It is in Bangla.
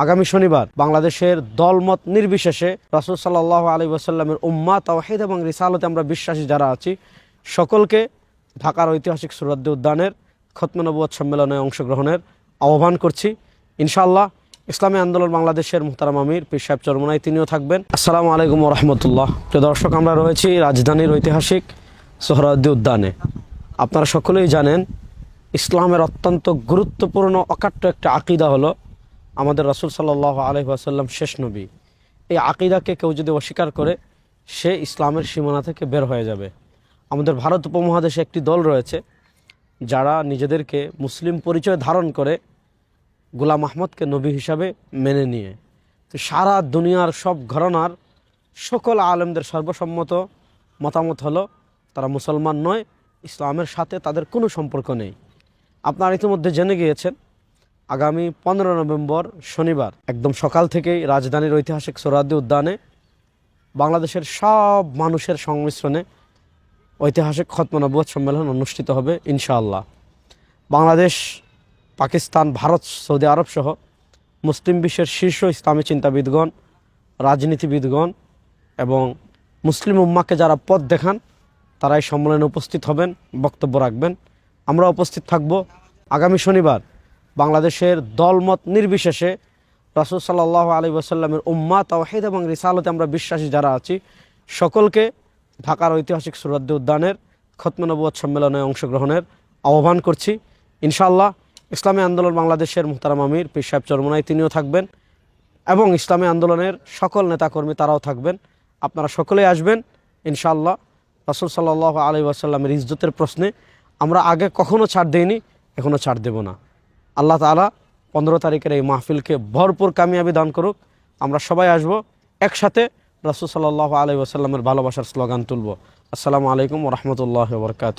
আগামী শনিবার বাংলাদেশের দলমত নির্বিশেষে রাসুল সাল্লাহ আলী ওয়াসাল্লামের উম্মা তাওহিদ এবং রিসালতে আমরা বিশ্বাসী যারা আছি, সকলকে ঢাকার ঐতিহাসিক সুরাদ্দি উদ্যানের খতমনবুয় সম্মেলনে অংশগ্রহণের আহ্বান করছি। ইনশাআল্লাহ ইসলামী আন্দোলন বাংলাদেশের মুহতারাম আমির, পীর সাহেব চরমনাই তিনিও থাকবেন। আসসালামু আলাইকুম রহমতুল্লাহ। প্রিয় দর্শক, আমরা রয়েছি রাজধানীর ঐতিহাসিক সোহরাদ্দি উদ্যানে। আপনারা সকলেই জানেন, ইসলামের অত্যন্ত গুরুত্বপূর্ণ অকাট্য একটা আকিদা হলো আমাদের রসুল সাল্লাহ আলহি আসাল্লাম শেষ নবী। এই আকিদাকে কেউ যদি অস্বীকার করে, সে ইসলামের সীমানা থেকে বের হয়ে যাবে। আমাদের ভারত উপমহাদেশে একটি দল রয়েছে, যারা নিজেদেরকে মুসলিম পরিচয় ধারণ করে গোলাম আহমদকে নবী হিসাবে মেনে নিয়ে। তো সারা দুনিয়ার সব ঘরানার সকল আলেমদের সর্বসম্মত মতামত হলো, তারা মুসলমান নয়, ইসলামের সাথে তাদের কোনো সম্পর্ক নেই। আপনারা ইতিমধ্যে জেনে গিয়েছেন আগামী পনেরো নভেম্বর শনিবার, একদম সকাল থেকেই রাজধানীর ঐতিহাসিক সোরাদ্দি উদ্যানে বাংলাদেশের সব মানুষের সংমিশ্রণে ঐতিহাসিক খতমনবোধ সম্মেলন অনুষ্ঠিত হবে, ইনশাআল্লাহ। বাংলাদেশ, পাকিস্তান, ভারত, সৌদি আরব সহ মুসলিম বিশ্বের শীর্ষ ইসলামী চিন্তাবিদগণ, রাজনীতিবিদগণ এবং মুসলিম উম্মাকে যারা পথ দেখান, তারা এই সম্মেলনে উপস্থিত হবেন, বক্তব্য রাখবেন। আমরা উপস্থিত থাকব আগামী শনিবার বাংলাদেশের দলমত নির্বিশেষে রাসুল সাল্লাহ আলী ওসাল্লামের উম্মা তাওহিদ এবং রিসালতে আমরা বিশ্বাসী যারা আছি, সকলকে ঢাকার ঐতিহাসিক সুরাদ্দি উদ্যানের খতমনবুয় সম্মেলনে অংশগ্রহণের আহ্বান করছি। ইনশাআল্লাহ ইসলামী আন্দোলন বাংলাদেশের মুহতারাম আমির, পীর সাহেব চরমনাই তিনিও থাকবেন এবং ইসলামী আন্দোলনের সকল নেতাকর্মী তারাও থাকবেন। আপনারা সকলেই আসবেন, ইনশাআল্লাহ রাসুল সাল্লাহ আলী ওয়াসাল্লামের ইজ্জতের প্রশ্নে আমরা আগে কখনও ছাড় দেইনি এখনও ছাড় দেব না। আল্লাহ তালা পনেরো তারিখের এই মাহফিলকে ভরপুর কামিয়াবি দান করুক। আমরা সবাই আসব, একসাথে রাসুল সাল্লাহ আলী ওসাল্লামের ভালোবাসার স্লোগান তুলব। আসসালামু আলাইকুম রহমতুল্লাহ বরকাত